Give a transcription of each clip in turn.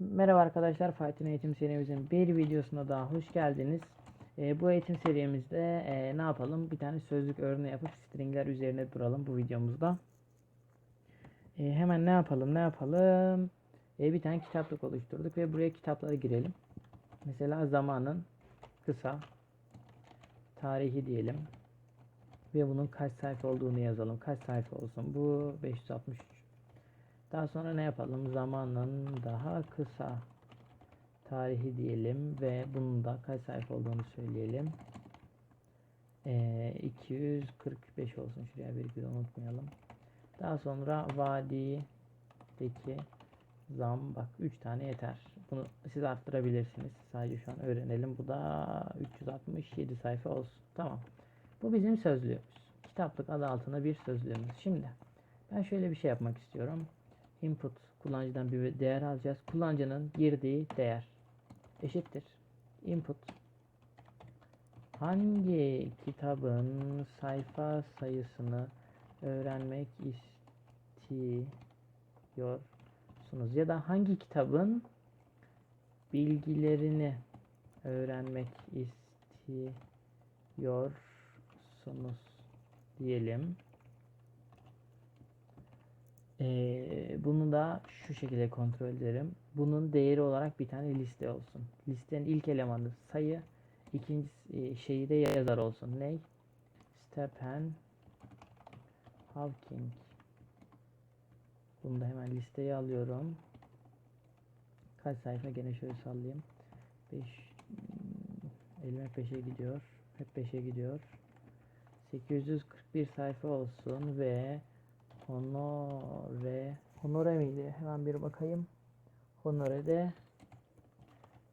Merhaba arkadaşlar, Fight'in eğitim serimizin bir videosuna daha hoş geldiniz. Ee, bu eğitim serimizde e, ne yapalım? Bir tane sözlük örneği yapıp stringler üzerine duralım bu videomuzda. Ee, hemen ne yapalım, ne yapalım? Ee, bir tane kitaplık oluşturduk ve buraya kitaplara girelim. Mesela zamanın kısa, tarihi diyelim. Ve bunun kaç sayfa olduğunu yazalım. Kaç sayfa olsun? Bu 563. Daha sonra ne yapalım? Zamanın daha kısa tarihi diyelim ve bunun da kaç sayfa olduğunu söyleyelim. Ee, 245 olsun. Şuraya virgül unutmayalım. Daha sonra vadideki zam bak 3 tane yeter. Bunu siz arttırabilirsiniz. Sadece şu an öğrenelim. Bu da 367 sayfa olsun. Tamam. Bu bizim sözlüğümüz. Kitaplık adı altında bir sözlüğümüz. Şimdi ben şöyle bir şey yapmak istiyorum. Input kullanıcıdan bir değer alacağız. Kullanıcının girdiği değer eşittir. Input hangi kitabın sayfa sayısını öğrenmek istiyorsunuz ya da hangi kitabın bilgilerini öğrenmek istiyorsunuz diyelim. Ee, bunu da şu şekilde kontrol ederim. Bunun değeri olarak bir tane liste olsun. Listenin ilk elemanı sayı, ikinci şeyi de yazar olsun. Ney? Stephen Hawking. Bunu da hemen listeye alıyorum. Kaç sayfa gene şöyle sallayayım. 5 elime 5'e gidiyor. Hep 5'e gidiyor. 841 sayfa olsun ve Honore Honore miydi? Hemen bir bakayım. Honore de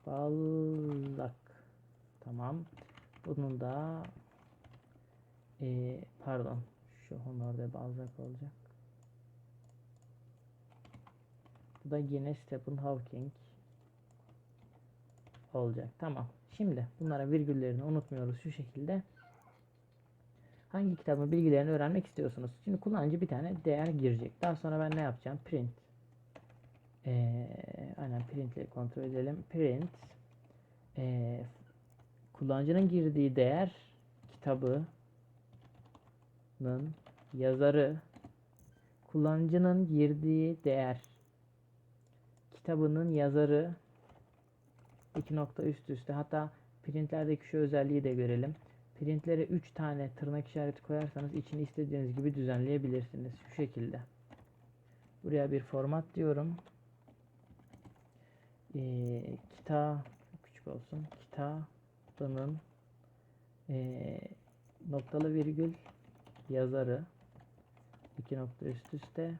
Balzac. Tamam. Bunun da e, pardon. Şu Honore de Balzac olacak. Bu da yine Stephen Hawking olacak. Tamam. Şimdi bunlara virgüllerini unutmuyoruz şu şekilde. Hangi kitabın bilgilerini öğrenmek istiyorsunuz? Şimdi kullanıcı bir tane değer girecek. Daha sonra ben ne yapacağım? Print. Ee, aynen print ile kontrol edelim. Print. Ee, kullanıcının girdiği değer kitabının yazarı kullanıcının girdiği değer kitabının yazarı iki nokta üst üste hatta printlerdeki şu özelliği de görelim. Printlere 3 tane tırnak işareti koyarsanız içini istediğiniz gibi düzenleyebilirsiniz. Şu şekilde. Buraya bir format diyorum. Ee, kita küçük olsun. Kitabının ee, noktalı virgül yazarı iki nokta üst üste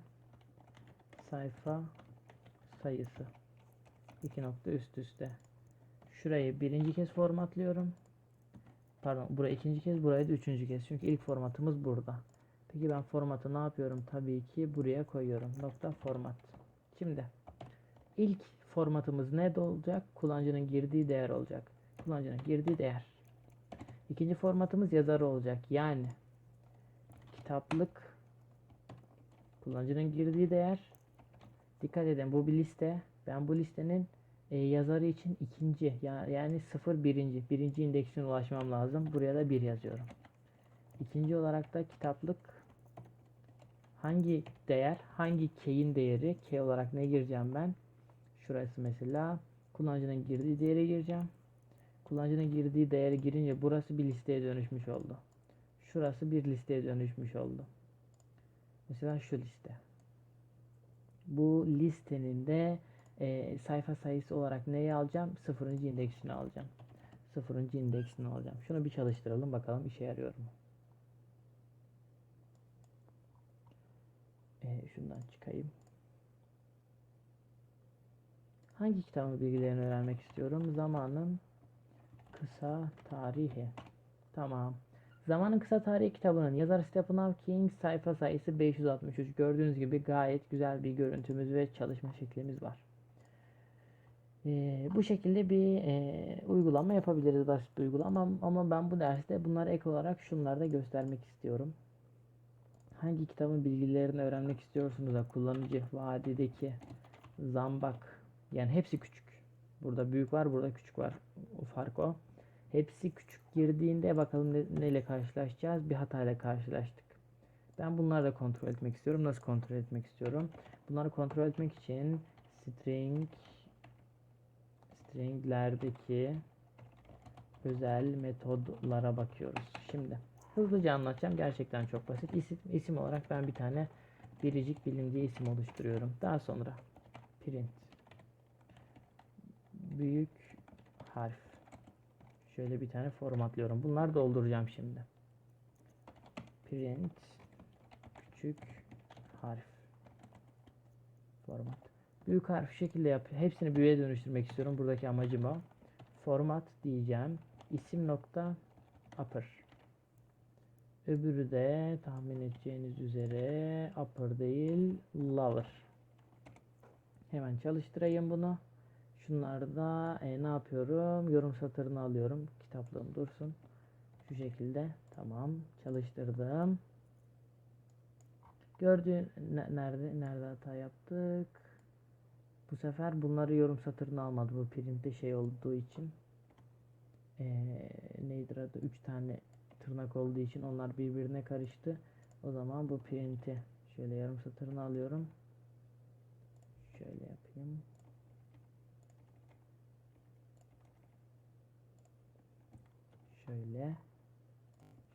sayfa sayısı iki nokta üst üste şurayı birinci kez formatlıyorum pardon burayı ikinci kez burayı da üçüncü kez. Çünkü ilk formatımız burada. Peki ben formatı ne yapıyorum? Tabii ki buraya koyuyorum. Nokta format. Şimdi ilk formatımız ne olacak? Kullanıcının girdiği değer olacak. Kullanıcının girdiği değer. İkinci formatımız yazarı olacak. Yani kitaplık kullanıcının girdiği değer. Dikkat edin bu bir liste. Ben bu listenin e, yazarı için ikinci yani, yani sıfır birinci birinci indeksine ulaşmam lazım. Buraya da bir yazıyorum. İkinci olarak da kitaplık. Hangi değer hangi key'in değeri? Key olarak ne gireceğim ben? Şurası mesela. Kullanıcının girdiği değeri gireceğim. Kullanıcının girdiği değeri girince burası bir listeye dönüşmüş oldu. Şurası bir listeye dönüşmüş oldu. Mesela şu liste. Bu listenin de e, sayfa sayısı olarak neyi alacağım? Sıfırıncı indeksini alacağım. Sıfırıncı indeksini alacağım. Şunu bir çalıştıralım bakalım işe yarıyor mu? E, şundan çıkayım. Hangi kitabın bilgilerini öğrenmek istiyorum? Zamanın kısa tarihi. Tamam. Zamanın Kısa Tarihi kitabının yazar Stephen Hawking sayfa sayısı 563. Gördüğünüz gibi gayet güzel bir görüntümüz ve çalışma şeklimiz var. Bu şekilde bir e, uygulama yapabiliriz basit bir uygulama ama, ama ben bu derste bunları ek olarak şunları da göstermek istiyorum. Hangi kitabın bilgilerini öğrenmek istiyorsunuz da kullanıcı vadideki zambak Yani hepsi küçük. Burada büyük var, burada küçük var. O fark o. Hepsi küçük girdiğinde bakalım ne, neyle karşılaşacağız? Bir hatayla karşılaştık. Ben bunları da kontrol etmek istiyorum. Nasıl kontrol etmek istiyorum? Bunları kontrol etmek için string stringlerdeki özel metodlara bakıyoruz. Şimdi hızlıca anlatacağım. Gerçekten çok basit. İsim, isim olarak ben bir tane biricik bilindiği isim oluşturuyorum. Daha sonra print büyük harf şöyle bir tane formatlıyorum. Bunları dolduracağım şimdi. Print küçük harf format. Büyük harf şekilde yap. Hepsini büyüğe dönüştürmek istiyorum. Buradaki amacım o. Format diyeceğim. İsim nokta upper. Öbürü de tahmin edeceğiniz üzere upper değil lower. Hemen çalıştırayım bunu. Şunlarda e, ne yapıyorum? Yorum satırını alıyorum. Kitaplığım dursun. Şu şekilde. Tamam. Çalıştırdım. Gördüğün ne- nerede nerede hata yaptık? Bu sefer bunları yorum satırına almadı. Bu printte şey olduğu için. Ee, neydir adı? 3 tane tırnak olduğu için onlar birbirine karıştı. O zaman bu printi şöyle yarım satırını alıyorum. Şöyle yapayım. Şöyle.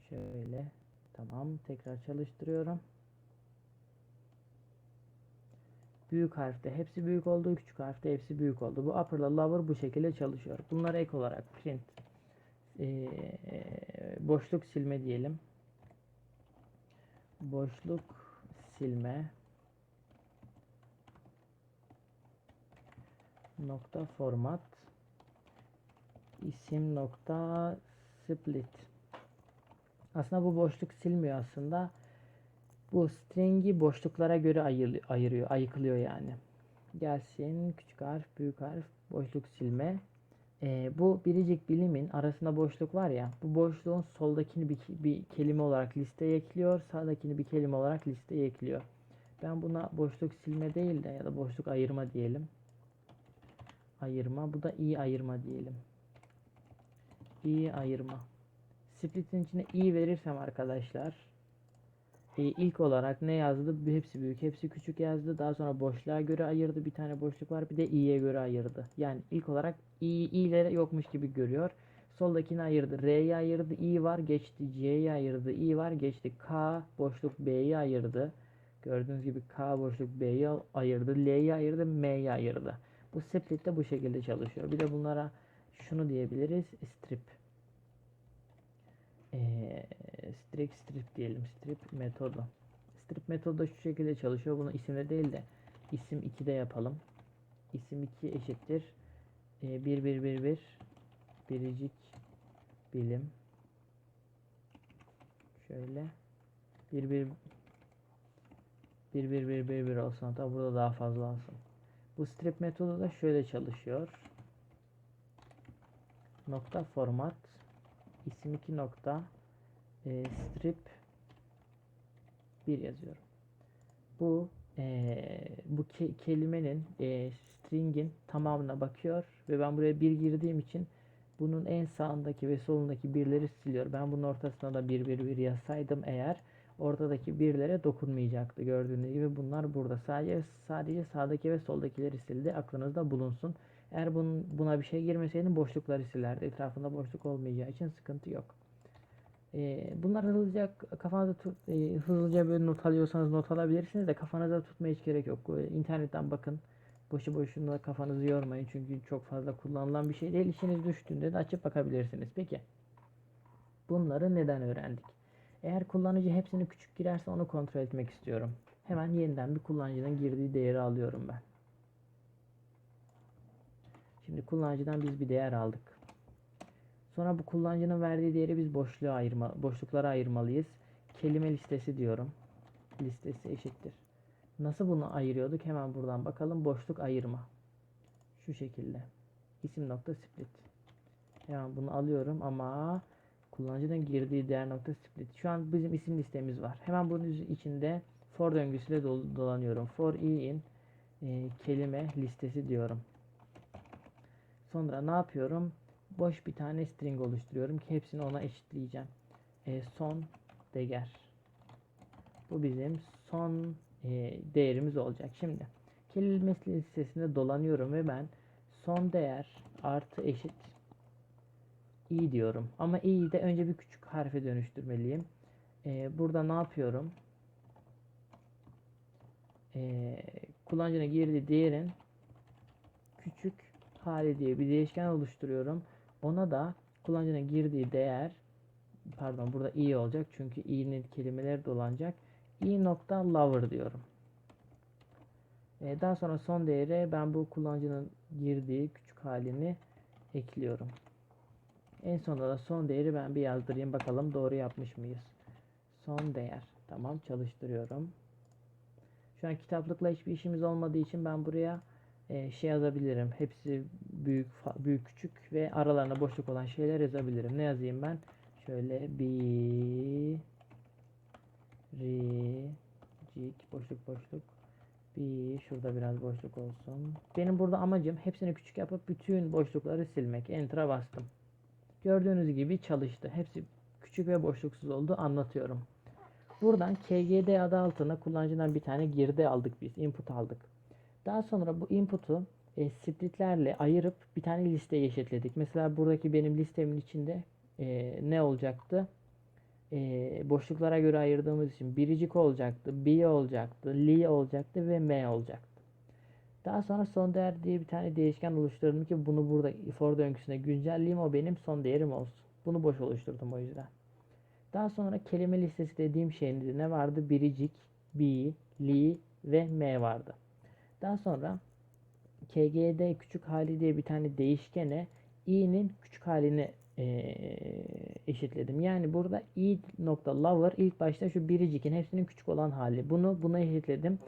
Şöyle. Tamam. Tekrar çalıştırıyorum. Büyük harfte hepsi büyük oldu. Küçük harfte hepsi büyük oldu. Bu upper'la lower bu şekilde çalışıyor. Bunlara ek olarak print ee, boşluk silme diyelim. Boşluk silme nokta format isim nokta split aslında bu boşluk silmiyor aslında bu string'i boşluklara göre ayır, ayırıyor ayıklıyor yani. Gelsin küçük harf büyük harf boşluk silme. Ee, bu biricik bilimin arasında boşluk var ya bu boşluğun soldakini bir, bir kelime olarak listeye ekliyor sağdakini bir kelime olarak listeye ekliyor. Ben buna boşluk silme değil de ya da boşluk ayırma diyelim. Ayırma bu da iyi ayırma diyelim. İyi ayırma. Split'in içine i verirsem arkadaşlar e, ilk olarak ne yazdı? Hepsi büyük, hepsi küçük yazdı. Daha sonra boşluğa göre ayırdı. Bir tane boşluk var. Bir de i'ye göre ayırdı. Yani ilk olarak i i'lere yokmuş gibi görüyor. Soldakini ayırdı. R'ye ayırdı. i var geçti. C'ye ayırdı. i var geçti. K boşluk B'ye ayırdı. Gördüğünüz gibi K boşluk B'ye ayırdı. L'ye ayırdı. M'ye ayırdı. Bu split de bu şekilde çalışıyor. Bir de bunlara şunu diyebiliriz. Strip. Ee, strip strip diyelim. Strip metodu. Strip metodu da şu şekilde çalışıyor. Bunu isimde değil de isim 2'de yapalım. İsim 2 eşittir. Ee, 1 1 1 1 biricik bilim. Şöyle 1 1 1 1 1 1 1 olsun. Hatta burada daha fazla olsun. Bu strip metodu da şöyle çalışıyor. Nokta format isim 2 nokta e, strip 1 yazıyorum. Bu e, bu ke- kelimenin e, string'in tamamına bakıyor ve ben buraya 1 girdiğim için bunun en sağındaki ve solundaki birleri siliyor. Ben bunun ortasına da 1 1 1 yazsaydım eğer ortadaki birlere dokunmayacaktı. Gördüğünüz gibi bunlar burada. Sadece sadece sağdaki ve soldakileri sildi. Aklınızda bulunsun. Eğer bunun, buna bir şey girmeseydim boşlukları silerdi. Etrafında boşluk olmayacağı için sıkıntı yok. Ee, bunları hızlıca kafanızda tut, e, hızlıca böyle not alıyorsanız not alabilirsiniz de kafanızda tutmaya hiç gerek yok. İnternetten bakın. Boşu boşuna kafanızı yormayın çünkü çok fazla kullanılan bir şey değil. İşiniz düştüğünde de açıp bakabilirsiniz. Peki. Bunları neden öğrendik? Eğer kullanıcı hepsini küçük girerse onu kontrol etmek istiyorum. Hemen yeniden bir kullanıcının girdiği değeri alıyorum ben. Şimdi kullanıcıdan biz bir değer aldık. Sonra bu kullanıcının verdiği değeri biz boşluğa ayırma, boşluklara ayırmalıyız. Kelime listesi diyorum. Listesi eşittir. Nasıl bunu ayırıyorduk? Hemen buradan bakalım. Boşluk ayırma. Şu şekilde. İsim nokta split. Hemen bunu alıyorum ama kullanıcının girdiği değer nokta split. Şu an bizim isim listemiz var. Hemen bunun içinde for döngüsüyle dol- dolanıyorum. For i in e, kelime listesi diyorum. Sonra ne yapıyorum? Boş bir tane string oluşturuyorum ki hepsini ona eşitleyeceğim. E, son değer. Bu bizim son e, değerimiz olacak. Şimdi kelime listesinde dolanıyorum ve ben son değer artı eşit i diyorum. Ama i'yi de önce bir küçük harfe dönüştürmeliyim. E, burada ne yapıyorum? E, kullanıcının girdiği değerin küçük hali diye bir değişken oluşturuyorum. Ona da kullanıcının girdiği değer pardon burada i olacak çünkü i'nin kelimeleri dolanacak. i nokta lover diyorum. Ee, daha sonra son değere ben bu kullanıcının girdiği küçük halini ekliyorum. En sonunda da son değeri ben bir yazdırayım bakalım doğru yapmış mıyız? Son değer. Tamam çalıştırıyorum. Şu an kitaplıkla hiçbir işimiz olmadığı için ben buraya e, şey yazabilirim. Hepsi büyük büyük küçük ve aralarında boşluk olan şeyler yazabilirim. Ne yazayım ben? Şöyle bir ricik boşluk boşluk bir şurada biraz boşluk olsun. Benim burada amacım hepsini küçük yapıp bütün boşlukları silmek. Enter'a bastım. Gördüğünüz gibi çalıştı. Hepsi küçük ve boşluksuz oldu. Anlatıyorum. Buradan KGD adı altına kullanıcıdan bir tane girdi aldık biz. Input aldık. Daha sonra bu input'u e, splitlerle ayırıp bir tane listeye eşitledik. Mesela buradaki benim listemin içinde e, ne olacaktı? E, boşluklara göre ayırdığımız için biricik olacaktı, B olacaktı, Li olacaktı ve M olacaktı. Daha sonra son değer diye bir tane değişken oluşturdum ki bunu burada for döngüsüne güncelleyeyim o benim son değerim olsun. Bunu boş oluşturdum o yüzden. Daha sonra kelime listesi dediğim şeyin ne vardı? Biricik, B, Li ve M vardı. Daha sonra KGD küçük hali diye bir tane değişkene i'nin küçük halini e, eşitledim. Yani burada i nokta lower ilk başta şu biricikin hepsinin küçük olan hali. Bunu buna eşitledim.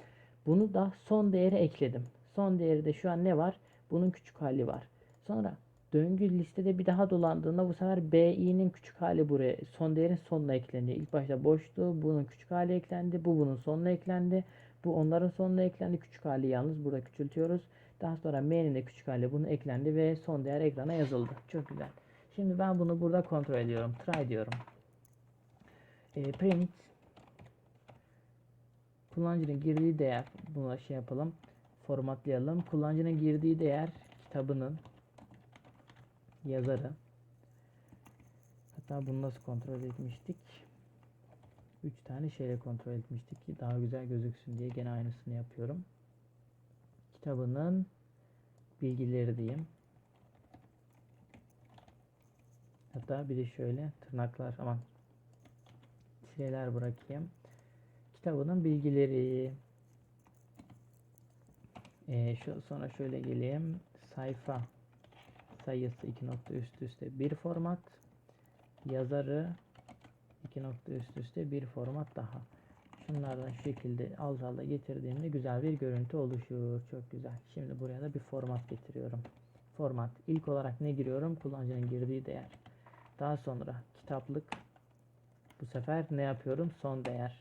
Bunu da son değere ekledim. Son değeri de şu an ne var? Bunun küçük hali var. Sonra döngü listede bir daha dolandığında bu sefer BI'nin küçük hali buraya son değerin sonuna eklendi. İlk başta boştu. Bunun küçük hali eklendi. Bu bunun sonuna eklendi. Bu onların sonuna eklendi. Küçük hali yalnız burada küçültüyoruz. Daha sonra m'nin de küçük hali bunu eklendi ve son değer ekrana yazıldı. Çok güzel. Şimdi ben bunu burada kontrol ediyorum. Try diyorum. E, print kullanıcının girdiği değer buna şey yapalım. Formatlayalım. Kullanıcının girdiği değer kitabının yazarı. Hatta bunu nasıl kontrol etmiştik? 3 tane şeyle kontrol etmiştik ki daha güzel gözüksün diye gene aynısını yapıyorum. Kitabının bilgileri diyeyim. Hatta bir de şöyle tırnaklar aman tireler bırakayım. Kitabının bilgileri. Ee, şu sonra şöyle geleyim. Sayfa sayısı iki nokta üst üste bir format. Yazarı iki nokta üst üste bir format daha. Şunlardan şu şekilde alt alta getirdiğimde güzel bir görüntü oluşur. Çok güzel. Şimdi buraya da bir format getiriyorum. Format. İlk olarak ne giriyorum? Kullanıcının girdiği değer. Daha sonra kitaplık. Bu sefer ne yapıyorum? Son değer.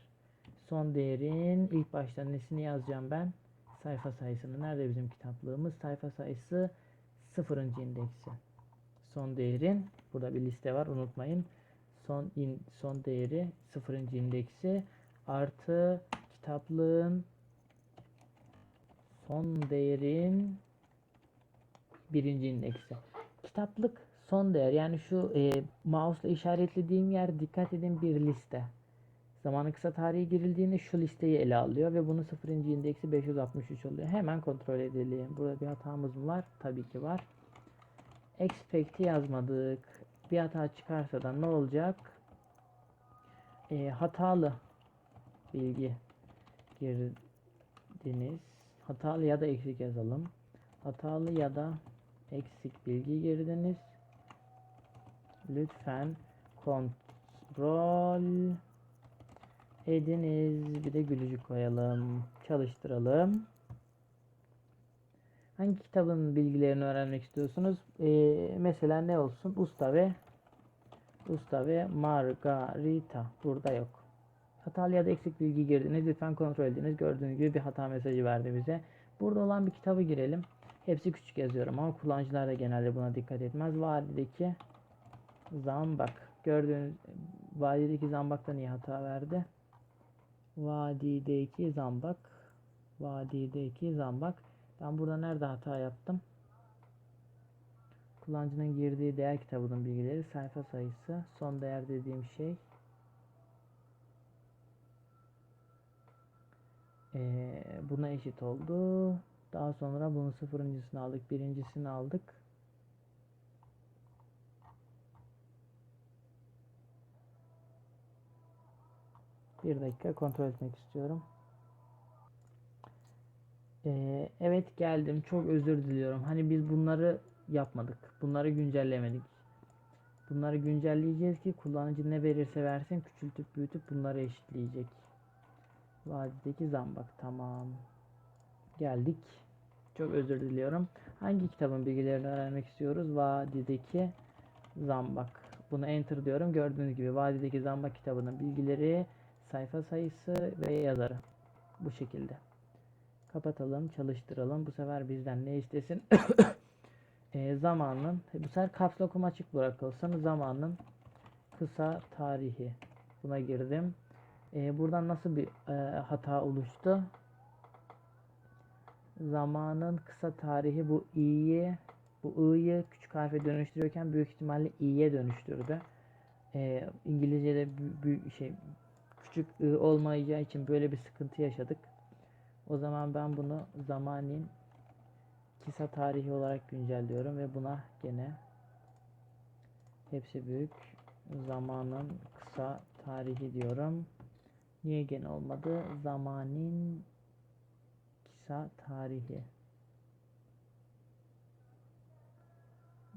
Son değerin ilk başta nesini yazacağım ben? Sayfa sayısını. Nerede bizim kitaplığımız? Sayfa sayısı sıfırıncı indeksi. Son değerin burada bir liste var unutmayın. Son in, son değeri sıfırıncı indeksi artı kitaplığın son değerin birinci indeksi. Kitaplık son değer yani şu e, mouse'la işaretlediğim yer dikkat edin bir liste. Zamanı kısa tarihi girildiğinde şu listeyi ele alıyor ve bunun 0. indeksi 563 oluyor. Hemen kontrol edelim. Burada bir hatamız mı var? Tabii ki var. Expect'i yazmadık. Bir hata çıkarsa da ne olacak? E, hatalı bilgi girdiniz. Hatalı ya da eksik yazalım. Hatalı ya da eksik bilgi girdiniz. Lütfen kontrol ediniz. Bir de gülücük koyalım. Çalıştıralım. Hangi kitabın bilgilerini öğrenmek istiyorsunuz? Ee, mesela ne olsun? Usta ve Usta ve Margarita. Burada yok. Hatalı ya da eksik bilgi girdiniz. Lütfen kontrol ediniz. Gördüğünüz gibi bir hata mesajı verdi bize. Burada olan bir kitabı girelim. Hepsi küçük yazıyorum ama kullanıcılar da genelde buna dikkat etmez. Vadideki zambak. Gördüğünüz vadideki zambakta niye hata verdi? Vadideki zambak. Vadideki zambak. Ben burada nerede hata yaptım? Kullanıcının girdiği değer kitabının bilgileri, sayfa sayısı, son değer dediğim şey. Ee, buna eşit oldu. Daha sonra bunun sıfırıncısını aldık, birincisini aldık. Bir dakika kontrol etmek istiyorum. Ee, evet geldim. Çok özür diliyorum. Hani biz bunları yapmadık. Bunları güncellemedik. Bunları güncelleyeceğiz ki kullanıcı ne verirse versin küçültüp büyütüp bunları eşitleyecek. Vadideki zambak tamam. Geldik. Çok özür diliyorum. Hangi kitabın bilgilerini öğrenmek istiyoruz? Vadideki zambak. Bunu enter diyorum. Gördüğünüz gibi Vadideki zambak kitabının bilgileri, sayfa sayısı ve yazarı. Bu şekilde. Kapatalım, çalıştıralım. Bu sefer bizden ne istesin? e, zamanın, bu sefer caps açık bırakılsın. Zamanın kısa tarihi. Buna girdim. E, buradan nasıl bir e, hata oluştu? Zamanın kısa tarihi bu i'yi bu i'yi küçük harfe dönüştürüyorken büyük ihtimalle i'ye dönüştürdü. E, İngilizce'de şey küçük i olmayacağı için böyle bir sıkıntı yaşadık. O zaman ben bunu zamanin kısa tarihi olarak güncelliyorum ve buna gene hepsi büyük zamanın kısa tarihi diyorum. Niye gene olmadı? Zamanin kısa tarihi.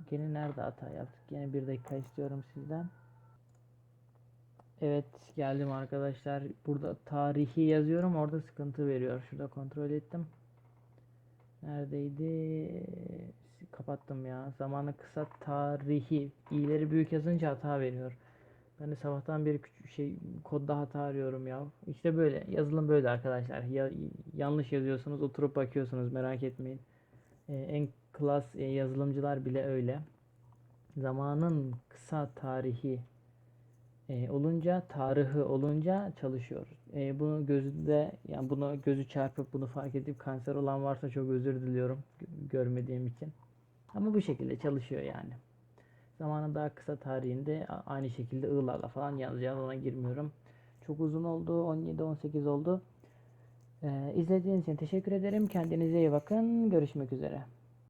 Gene nerede hata yaptık? Gene bir dakika istiyorum sizden. Evet geldim arkadaşlar. Burada tarihi yazıyorum. Orada sıkıntı veriyor. Şurada kontrol ettim. Neredeydi? Kapattım ya. Zamanı kısa tarihi. İ'leri büyük yazınca hata veriyor. Ben de sabahtan beri küçük şey kodda hata arıyorum ya. İşte böyle. Yazılım böyle arkadaşlar. Ya, yanlış yazıyorsunuz oturup bakıyorsunuz merak etmeyin. Ee, en klas e, yazılımcılar bile öyle. Zamanın kısa tarihi e, olunca tarihi olunca çalışıyor. E, bunu gözünde yani bunu gözü çarpıp bunu fark edip kanser olan varsa çok özür diliyorum görmediğim için. Ama bu şekilde çalışıyor yani. Zamanın daha kısa tarihinde aynı şekilde ığlarla falan yazacağız ona girmiyorum. Çok uzun oldu. 17-18 oldu. Ee, izlediğiniz için teşekkür ederim. Kendinize iyi bakın. Görüşmek üzere.